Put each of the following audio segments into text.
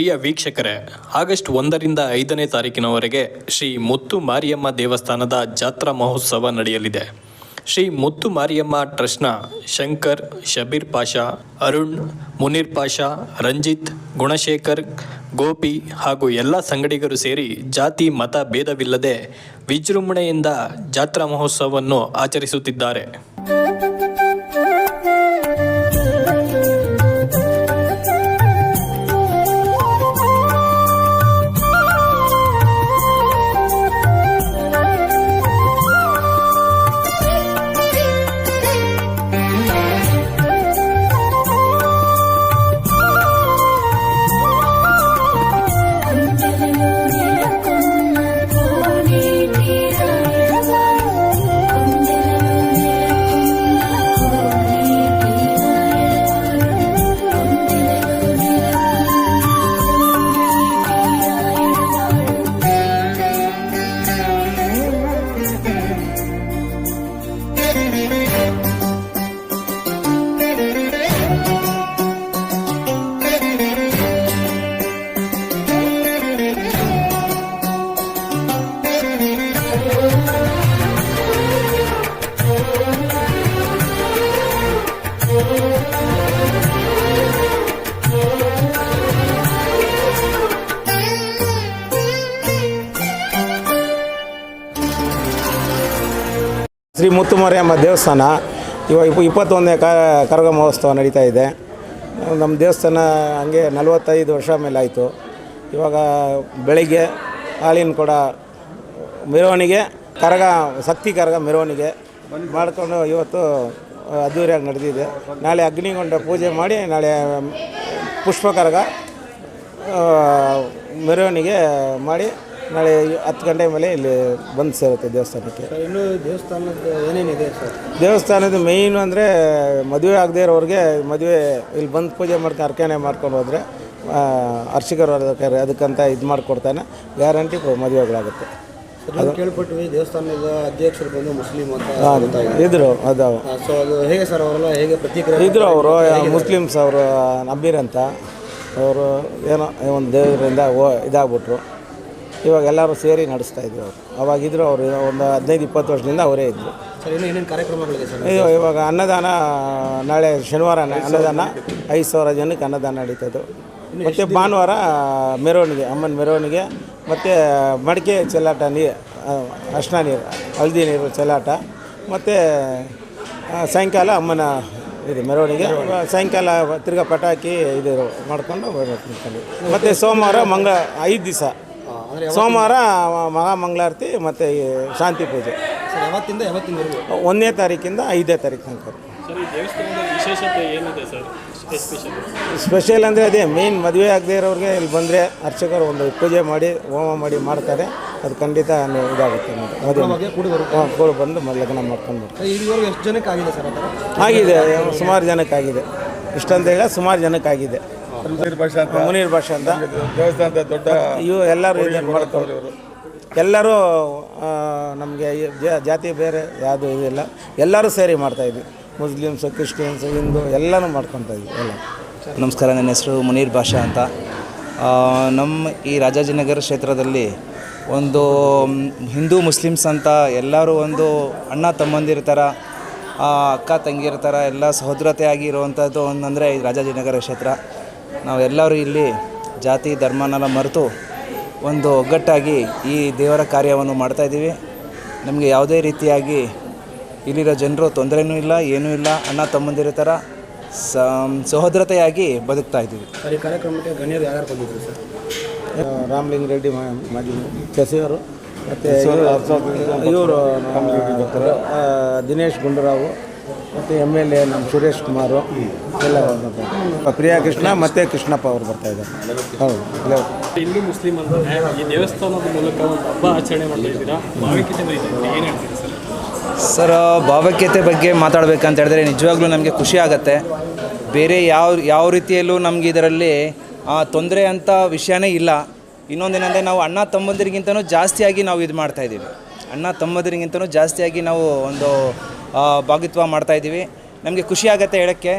ಪ್ರಿಯ ವೀಕ್ಷಕರೇ, ಆಗಸ್ಟ್ ಒಂದರಿಂದ ಐದನೇ ತಾರೀಕಿನವರೆಗೆ ಶ್ರೀ ಮುತ್ತು ಮಾರಿಯಮ್ಮ ದೇವಸ್ಥಾನದ ಜಾತ್ರಾ ಮಹೋತ್ಸವ ನಡೆಯಲಿದೆ. ಶ್ರೀ ಮುತ್ತು ಮಾರಿಯಮ್ಮ ಟ್ರಸ್ಟ್ನ ಶಂಕರ್, ಶಬೀರ್ ಪಾಷಾ, ಅರುಣ್, ಮುನೀರ್ ಪಾಷಾ, ರಂಜಿತ್, ಗುಣಶೇಖರ್, ಗೋಪಿ ಹಾಗೂ ಎಲ್ಲ ಸಂಗಡಿಗರು ಸೇರಿ ಜಾತಿ, ಮತ, ಭೇದವಿಲ್ಲದೆ ವಿಜೃಂಭಣೆಯಿಂದ ಜಾತ್ರಾ ಮಹೋತ್ಸವವನ್ನು ಆಚರಿಸುತ್ತಿದ್ದಾರೆ. ಶ್ರೀ ಮುತ್ತುಮರಿಯಮ್ಮ ದೇವಸ್ಥಾನ. ಇವಾಗ ಇಪ್ಪ ಇಪ್ಪತ್ತೊಂದನೇ ಕರಗ ಮಹೋತ್ಸವ ನಡೀತಾ ಇದೆ. ನಮ್ಮ ದೇವಸ್ಥಾನ ಹಂಗೆ ನಲವತ್ತೈದು ವರ್ಷ ಮೇಲೆ ಆಯಿತು. ಇವಾಗ ಬೆಳಿಗ್ಗೆ ಹಾಲಿನ ಕೂಡ ಮೆರವಣಿಗೆ, ಕರಗ, ಶಕ್ತಿ ಕರಗ ಮೆರವಣಿಗೆ ಮಾಡಿಕೊಂಡು ಇವತ್ತು ಅದ್ದೂರಿಯಾಗಿ ನಡೆದಿದೆ. ನಾಳೆ ಅಗ್ನಿಗೊಂಡ ಪೂಜೆ ಮಾಡಿ, ನಾಳೆ ಪುಷ್ಪ ಕರಗ ಮೆರವಣಿಗೆ ಮಾಡಿ ನಾಳೆ ಹತ್ತು ಗಂಟೆ ಮೇಲೆ ಇಲ್ಲಿ ಬಂದು ಸೇರುತ್ತೆ ದೇವಸ್ಥಾನಕ್ಕೆ. ಇನ್ನು ದೇವಸ್ಥಾನದ ಏನೇನಿದೆ ಸರ್? ದೇವಸ್ಥಾನದ ಮೇಯ್ನು ಅಂದರೆ ಮದುವೆ ಆಗದೇ ಇರೋರಿಗೆ ಮದುವೆ ಇಲ್ಲಿ ಬಂದು ಪೂಜೆ ಮಾಡ್ಕೊಂಡು ಅರ್ಕಣೆ ಮಾಡ್ಕೊಂಡು ಹೋದರೆ ಅರ್ಚಕರು ಅದಕ್ಕೆ ಅದಕ್ಕಂತ ಇದು ಮಾಡಿಕೊಡ್ತಾನೆ. ಗ್ಯಾರಂಟಿ ಮದುವೆಗಳಾಗುತ್ತೆ. ಅದು ಕೇಳ್ಪಟ್ವಿ ದೇವಸ್ಥಾನದ ಅಧ್ಯಕ್ಷರು ಬಂದು ಮುಸ್ಲಿಂ ಅಂತ ಇದ್ರು ಅದು ಸೊ ಅದು ಹೇಗೆ ಸರ್ ಅವರೆಲ್ಲ ಹೇಗೆ ಪ್ರತಿಕ್ರಿಯೆ ಇದ್ರು ಅವರು ಮುಸ್ಲಿಮ್ಸ್ ಅವರು ನಬೀರ್ ಅಂತ. ಅವರು ಏನೋ ಒಂದು ದೇವರಿಂದ ಓ ಇದಾಗ್ಬಿಟ್ರು. ಇವಾಗ ಎಲ್ಲರೂ ಸೇರಿ ನಡೆಸ್ತಾ ಇದ್ರು ಅವರು. ಅವಾಗಿದ್ರು ಅವರು ಒಂದು ಹದಿನೈದು ಇಪ್ಪತ್ತು ವರ್ಷದಿಂದ ಅವರೇ ಇದ್ದರು ಸರ್ ಇನ್ನು ಏನೇನು ಕಾರ್ಯಕ್ರಮಗಳಿದೆ ಸರ್ ಇದು ಇವಾಗ ಅನ್ನದಾನ ನಾಳೆ ಶನಿವಾರ ಅನ್ನದಾನ ಐದು ಸಾವಿರ ಜನಕ್ಕೆ ಅನ್ನದಾನ ನಡೀತದ್ದು ಮತ್ತು ಭಾನುವಾರ ಮೆರವಣಿಗೆ ಅಮ್ಮನ ಮೆರವಣಿಗೆ ಮತ್ತು ಮಡಿಕೆ ಚೆಲ್ಲಾಟ ನೀರು ಅರ್ಶಿನ ನೀರು ಹಳದಿ ನೀರು ಚೆಲ್ಲಾಟ ಮತ್ತು ಸಾಯಂಕಾಲ ಅಮ್ಮನ ಇದು ಮೆರವಣಿಗೆ ಸಾಯಂಕಾಲ ತಿರ್ಗಾ ಪಟಾಕಿ ಇದು ಮಾಡ್ಕೊಂಡು ಹೋಗ್ಬೇಕು ಮತ್ತು ಸೋಮವಾರ ಮಂಗ ಐದು ದಿವಸ. ಅಂದರೆ ಸೋಮವಾರ ಮಹಾಮಂಗಳಾರತಿ ಮತ್ತು ಶಾಂತಿ ಪೂಜೆ. ಸರ್ ಯಾವತ್ತಿಂದ ಯಾವತ್ತಿನವರೆಗೂ ಒಂದನೇ ತಾರೀಕಿಂದ ಐದನೇ ತಾರೀಕು ತನಕ ಸರ್ ಈ ದೇವಸ್ಥಾನದ ವಿಶೇಷತೆ ಏನಿದೆ ಸರ್? ಎಸ್ಪೆಷಲಿ ಸ್ಪೆಷಲ್ ಅಂದರೆ ಅದೇ ಮೇನ್ ಮದುವೆ ಆಗದೆ ಇರೋರಿಗೆ ಇಲ್ಲಿ ಬಂದರೆ ಅರ್ಚಕರು ಒಂದು ಪೂಜೆ ಮಾಡಿ ಹೋಮ ಮಾಡಿ ಮಾಡ್ತಾರೆ. ಅದು ಖಂಡಿತ ನೆ- ಇದಾಗುತ್ತೆ. ಮದುವೆ ಬಗ್ಗೆ ಕೂಡಿ ಬರುತ್ತೆ. ಹಾಂ ಕೂಡ ಬಂದು ಲಗ್ನ ಮಾಡ್ಕೊಂಡು ಬರ್ತಾರೆ ಇದುವರೆಗೂ ಎಷ್ಟು ಜನಕ್ಕೆ ಆಗಿದೆ ಸರ್ ಆ ಥರ? ಆಗಿದೆ ಸುಮಾರು ಜನಕ್ಕಾಗಿದೆ. ಇಷ್ಟಂತ ಹೇಳ ಸುಮಾರು ಜನಕ್ಕಾಗಿದೆ. ಮುನೀರ್ ಭಾಷಾ ಅಂತ. ಮುನೀರ್ ಭಾಷೆ ಅಂತ. ದೇವಸ್ಥಾನದ ದೊಡ್ಡ ಇವು ಎಲ್ಲರೂ ಇದನ್ನು ಮಾಡ್ಕೊಂಡು ಎಲ್ಲರೂ ನಮಗೆ ಜಾತಿ ಬೇರೆ ಯಾವುದು ಇದಿಲ್ಲ. ಎಲ್ಲರೂ ಸೇರಿ ಮಾಡ್ತಾಯಿದ್ವಿ ಮುಸ್ಲಿಮ್ಸು ಕ್ರಿಶ್ಚಿಯನ್ಸು ಹಿಂದೂ ಎಲ್ಲನೂ ಮಾಡ್ಕೊತಾ ಇದ್ವಿ ಎಲ್ಲ. ನಮಸ್ಕಾರ ನನ್ನ ಹೆಸರು ಮುನೀರ್ ಭಾಷೆ ಅಂತ. ನಮ್ಮ ಈ ರಾಜಾಜಿನಗರ ಕ್ಷೇತ್ರದಲ್ಲಿ ಒಂದು ಹಿಂದೂ ಮುಸ್ಲಿಮ್ಸ್ ಅಂತ ಎಲ್ಲರೂ ಒಂದು ಅಣ್ಣ ತಮ್ಮಂದಿರ ಥರ ಅಕ್ಕ ತಂಗಿರ ಥರ ಎಲ್ಲ ಸಹೋದರತೆಯಾಗಿ ಆಗಿರುವಂಥದ್ದು ಒಂದಂದರೆ ಈ ರಾಜಾಜಿನಗರ ಕ್ಷೇತ್ರ. ನಾವೆಲ್ಲರೂ ಇಲ್ಲಿ ಜಾತಿ ಧರ್ಮನೆಲ್ಲ ಮರೆತು ಒಂದು ಒಗ್ಗಟ್ಟಾಗಿ ಈ ದೇವರ ಕಾರ್ಯವನ್ನು ಮಾಡ್ತಾಯಿದ್ದೀವಿ ನಮಗೆ ಯಾವುದೇ ರೀತಿಯಾಗಿ ಇಲ್ಲಿರೋ ಜನರು ತೊಂದರೆನೂ ಇಲ್ಲ ಏನೂ ಇಲ್ಲ ಅಣ್ಣ ತಮ್ಮಂದಿರ ಥರ ಸಹೋದ್ರತೆಯಾಗಿ ಬದುಕ್ತಾ ಇದ್ದೀವಿ. ಸರ್ ಈ ಕಾರ್ಯಕ್ರಮಕ್ಕೆ ಗಣ್ಯರು ಯಾರು ಬಂದಿದ್ರು ಸರ್? ರಾಮಲಿಂಗ ರೆಡ್ಡಿ ಮಾಜಿ ಸಚಿವರು ಮತ್ತು ಇವರು ದಿನೇಶ್ ಗುಂಡೂರಾವು. ಮತ್ತು ಎಂ ಎಲ್ ಎ ನಮ್ಮ ಸುರೇಶ್ ಕುಮಾರು ಎಲ್ಲ. ಪ್ರಿಯಾ ಕೃಷ್ಣ ಮತ್ತು ಕೃಷ್ಣಪ್ಪ ಅವರು ಬರ್ತಾ ಇದ್ದಾರೆ. ಹೌದು ಹಲೋ ಹಿಂದೂ ಮುಸ್ಲಿಂ ಅಂದರೆ ಈ ದೇವಸ್ಥಾನದ ಮೂಲಕ ಒಂದು ಹಬ್ಬ ಆಚರಣೆ ಮಾಡ್ತಾ ಇದ್ದೀರಾ? ಭಾವಿಕತೆ ಏನು ಹೇಳ್ತೀರಾ ಸರ್? ಸರ್ ಭಾವೈಕ್ಯತೆ ಬಗ್ಗೆ ಮಾತಾಡಬೇಕಂತ ಹೇಳಿದ್ರೆ ನಿಜವಾಗ್ಲೂ ನಮಗೆ ಖುಷಿ ಆಗುತ್ತೆ. ಬೇರೆ ಯಾವ ಯಾವ ರೀತಿಯಲ್ಲೂ ನಮಗೆ ಇದರಲ್ಲಿ ತೊಂದರೆ ಅಂತ ವಿಷಯನೇ ಇಲ್ಲ. ಇನ್ನೊಂದೇನೆಂದರೆ ನಾವು ಅಣ್ಣ ತಮ್ಮಂದಿರಿಗಿಂತನೂ ಜಾಸ್ತಿಯಾಗಿ ನಾವು ಇದು ಮಾಡ್ತಾಯಿದ್ದೀವಿ ಅಣ್ಣ ತಮ್ಮಂದಿರಿಗಿಂತನೂ ಜಾಸ್ತಿಯಾಗಿ ನಾವು ಒಂದು ಭಾಗಿತ್ವ ಮಾಡ್ತಾಯಿದ್ದೀವಿ ನಮಗೆ ಖುಷಿ ಆಗುತ್ತೆ ಹೇಳೋಕ್ಕೆ.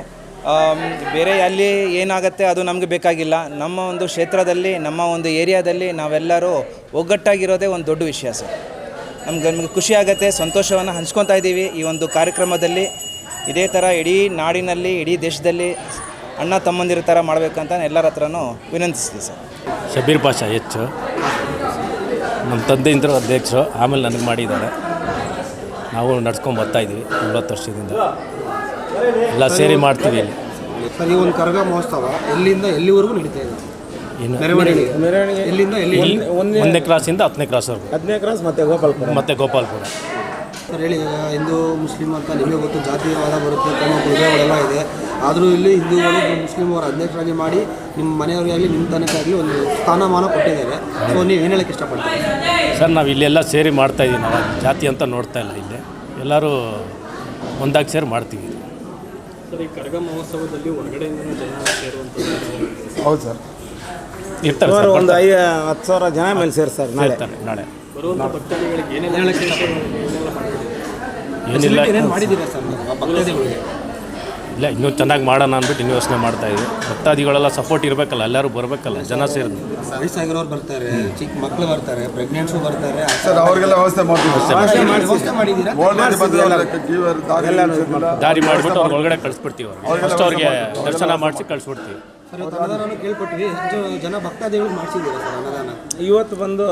ಬೇರೆ ಅಲ್ಲಿ ಏನಾಗುತ್ತೆ ಅದು ನಮಗೆ ಬೇಕಾಗಿಲ್ಲ. ನಮ್ಮ ಒಂದು ಕ್ಷೇತ್ರದಲ್ಲಿ, ನಮ್ಮ ಒಂದು ಏರಿಯಾದಲ್ಲಿ ನಾವೆಲ್ಲರೂ ಒಗ್ಗಟ್ಟಾಗಿರೋದೇ ಒಂದು ದೊಡ್ಡ ವಿಷಯ ಸರ್. ನಮ್ಗೆ, ನಮಗೆ ಖುಷಿ ಆಗುತ್ತೆ, ಸಂತೋಷವನ್ನು ಹಂಚ್ಕೊತಾ ಇದ್ದೀವಿ ಈ ಒಂದು ಕಾರ್ಯಕ್ರಮದಲ್ಲಿ. ಇದೇ ಥರ ಇಡೀ ನಾಡಿನಲ್ಲಿ, ಇಡೀ ದೇಶದಲ್ಲಿ ಅಣ್ಣ ತಮ್ಮಂದಿರ ಥರ ಮಾಡಬೇಕಂತ ಎಲ್ಲರ ಹತ್ರನೂ ವಿನಂತಿಸ್ತೀವಿ ಸರ್. ಶಬೀರ್ ಪಾಷಾ ಹೆಚ್ಚು ನಮ್ಮ ತಂದೆಯಿಂದ ಅಧ್ಯಕ್ಷರು, ಆಮೇಲೆ ನನಗೆ ಮಾಡಿದ್ದಾರೆ. ನಾವು ನಡ್ಸ್ಕೊಂಡು ಬರ್ತಾಯಿದ್ದೀವಿ ನಲ್ವತ್ತು ವರ್ಷದಿಂದ. ಎಲ್ಲ ಸೇರಿ ಮಾಡ್ತೀವಿ ಇಲ್ಲಿ. ಸರ್ ಈ ಒಂದು ಕರಗ ಮಹೋತ್ಸವ ಎಲ್ಲಿಂದ ಎಲ್ಲಿವರೆಗೂ ನಡೀತಾ ಇದೆ? ಇನ್ನು ಮೆರವಣಿಗೆ. ಮೆರವಣಿಗೆ. ಎಲ್ಲಿಂದ ಎಲ್ಲಿ ಇಲ್ಲಿ ಒಂದನೇ ಕ್ಲಾಸಿಂದ ಹತ್ತನೇ ಕ್ಲಾಸ್ವರೆಗೂ ಹದಿನೇ ಕ್ರಾಸ್ ಮತ್ತೆ ಗೋಪಾಲ್ಪುರ. ಮತ್ತೆ ಗೋಪಾಲ್ಪುರ. ಸರ್ ಹೇಳಿ ಈಗ ಹಿಂದೂ ಮುಸ್ಲಿಂ ಅಂತ ನಿಮಗೆ ಗೊತ್ತು ಜಾತಿವಾದ ಬರುತ್ತೆ ತಮ್ಮ ಕುಲಗಳೆಲ್ಲ ಇದೆ. ಆದರೂ ಇಲ್ಲಿ ಹಿಂದೂಗಳು ಮುಸ್ಲಿಂ ಅವರ ಅಧ್ಯಕ್ಷರಾಗಿ ಮಾಡಿ ನಿಮ್ಮ ಮನೆಯವರಿಗಾಗಲಿ ನಿಮ್ಮ ತನಕಾಗಲಿ ಒಂದು ಸ್ಥಾನಮಾನ ಕೊಟ್ಟಿದ್ದಾರೆ. ಸೊ ನೀವು ಏನು ಹೇಳಕ್ಕೆ ಇಷ್ಟಪಡ್ತೀರಿ? ಸರ್ ನಾವು ಇಲ್ಲೆಲ್ಲ ಸೇರಿ ಮಾಡ್ತಾಯಿದ್ದೀವಿ ನಾವು ಜಾತಿ ಅಂತ ನೋಡ್ತಾ ಇಲ್ಲ ಇಲ್ಲಿ. ಎಲ್ಲರೂ ಒಂದಾಗಿ ಸೇರಿ ಮಾಡ್ತೀವಿ. ಸರ್ ಈ ಕರಗ ಮಹೋತ್ಸವದಲ್ಲಿ ಜನ ಸೇರುವಂಥದ್ದು ಹೌದು ಸರ್. ಇರ್ತಾರೆ ಸರ್ ಒಂದು ಐ ಹತ್ತು ಸಾವಿರ ಜನ ಮೇಲೆ ಸೇರ್ತಾರೆ ನಾಳೆ. ಇರ್ತಾರೆ ನಾಳೆ. ಬರುವಂಥ ಭಕ್ತಾದಿಗಳಿಗೆ ಏನೇನು ಹೇಳಕ್ಕೆ ಇಷ್ಟಪಡ್ತೀರಿ ಏನಿಲ್ಲ. ಏನೇನು ಮಾಡಿದ್ದೀರಾ ಸರ್? ಭಕ್ತಾದಿಗಳಿಗೆ. ಇಲ್ಲ ಇನ್ನೂ ಚೆನ್ನಾಗಿ ಮಾಡೋಣ ಅಂದ್ಬಿಟ್ಟು ಇನ್ನೂ ಯೋಚನೆ ಇದ್ದೀವಿ ಭಕ್ತಾದಿಗಳೆಲ್ಲ ಸಪೋರ್ಟ್ ಇರಬೇಕಲ್ಲ ಎಲ್ಲರೂ ಬರಬೇಕಲ್ಲ ಜನ ಸೇರಿದ್ರು ವಯಸ್ಸಾಗಿರೋರು ಬರ್ತಾರೆ ಚಿಕ್ಕ ಮಕ್ಕಳು ಬರ್ತಾರೆ ಪ್ರೆಗ್ನೆಂಟ್ಸು ಬರ್ತಾರೆ. ಸರ್ ಅವ್ರಿಗೆಲ್ಲ ವ್ಯವಸ್ಥೆ ಮಾಡ್ತೀವಿ. ದಾರಿ ಮಾಡಿಬಿಟ್ಟು ಅವ್ರ ಒಳಗಡೆ ಕಳಿಸ್ಬಿಡ್ತೀವಿ ಅವ್ರಿಗೆ ಫಸ್ಟ್ ಅವ್ರಿಗೆ ದರ್ಶನ ಮಾಡಿಸಿ ಕಳಿಸ್ಬಿಡ್ತೀವಿ. ಇವತ್ತು ಅನ್ನದಾನ ಕೇಳ್ಪಟ್ವಿ ಎಷ್ಟು ಜನ ಭಕ್ತಾದಿಗಳು ಮಾಡಿಸಿದ್ದೀರಾ ಸರ್ ಅನ್ನದಾನ? ಇವತ್ತು ಬಂದು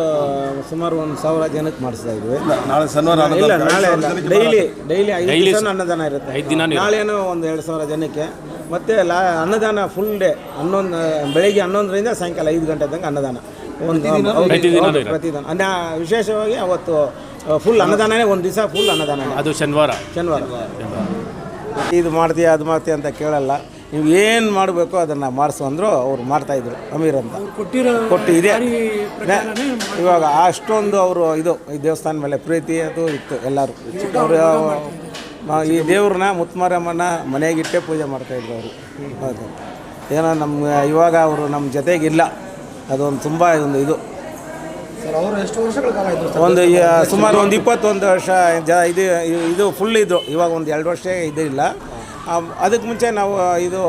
ಸುಮಾರು ಒಂದು ಸಾವಿರ ಜನಕ್ಕೆ ಮಾಡಿಸ್ತಾ ಇದ್ವಿ. ನಾಳೆ ಶನಿವಾರ ಇಲ್ಲ. ನಾಳೆ ಡೈಲಿ ಡೈಲಿ ಐದು ದಿವಸ ಅನ್ನದಾನ ಇರುತ್ತೆ. ಐದು ದಿನ ನಾಳೆನೂ ಒಂದು ಎರಡು ಸಾವಿರ ಜನಕ್ಕೆ. ಮತ್ತೆ ಲಾ ಅನ್ನದಾನ ಫುಲ್ ಡೇ ಹನ್ನೊಂದು ಬೆಳಿಗ್ಗೆ ಹನ್ನೊಂದರಿಂದ ಸಾಯಂಕಾಲ ಐದು ಗಂಟೆ ತನಕ ಅನ್ನದಾನ. ಒಂದು ಪ್ರತಿದಿನ ಹೌದು, ಪ್ರತಿದಿನ ಅನ್ನ ವಿಶೇಷವಾಗಿ ಅವತ್ತು ಫುಲ್ ಅನ್ನದಾನನೇ ಒಂದು ದಿವಸ ಫುಲ್ ಅನ್ನದಾನ ಅದು ಶನಿವಾರ. ಶನಿವಾರ. ಇದು ಮಾಡ್ತೀಯ ಅದು ಮಾಡ್ತೀಯ ಅಂತ ಕೇಳಲ್ಲ. ನೀವು ಏನು ಮಾಡಬೇಕು ಅದನ್ನು ಮಾಡಿಸು ಅಂದರು ಅವ್ರು ಮಾಡ್ತಾಯಿದ್ರು ಅಮೀರ್ ಅಂತ. ಕೊಟ್ಟು ಇದೆ ಇವಾಗ ಅಷ್ಟೊಂದು ಅವರು ಇದು ಈ ದೇವಸ್ಥಾನ ಮೇಲೆ ಪ್ರೀತಿ ಅದು ಇತ್ತು ಎಲ್ಲರೂ. ಅವರು ಈ ದೇವ್ರನ್ನ ಮುತ್ಮಾರಮ್ಮನ ಮನೆಗಿಟ್ಟೆ ಪೂಜೆ ಮಾಡ್ತಾಯಿದ್ರು ಅವರು. ಹೌದು. ಏನೋ ನಮ್ಮ ಇವಾಗ ಅವರು ನಮ್ಮ ಜೊತೆಗಿಲ್ಲ. ಅದೊಂದು ತುಂಬ ಒಂದು ಇದು. ಒಂದು ಸುಮಾರು ಒಂದು ಇಪ್ಪತ್ತೊಂದು ವರ್ಷ ಇದು ಇದು ಫುಲ್ ಇದ್ದರು ಇವಾಗ ಒಂದು ಎರಡು ವರ್ಷ ಇದು ಇಲ್ಲ ಅದಕ್ಕೆ ಮುಂಚೆ ನಾವು ಇದು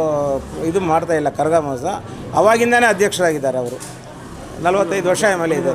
ಇದು ಮಾಡ್ತಾ ಇಲ್ಲ ಕರಗ ಮಹೋತ್ಸವ ಅವಾಗಿಂದನೇ ಅಧ್ಯಕ್ಷರಾಗಿದ್ದಾರೆ ಅವರು. ನಲವತ್ತೈದು ವರ್ಷ ಮೇಲೆ ಇದೆ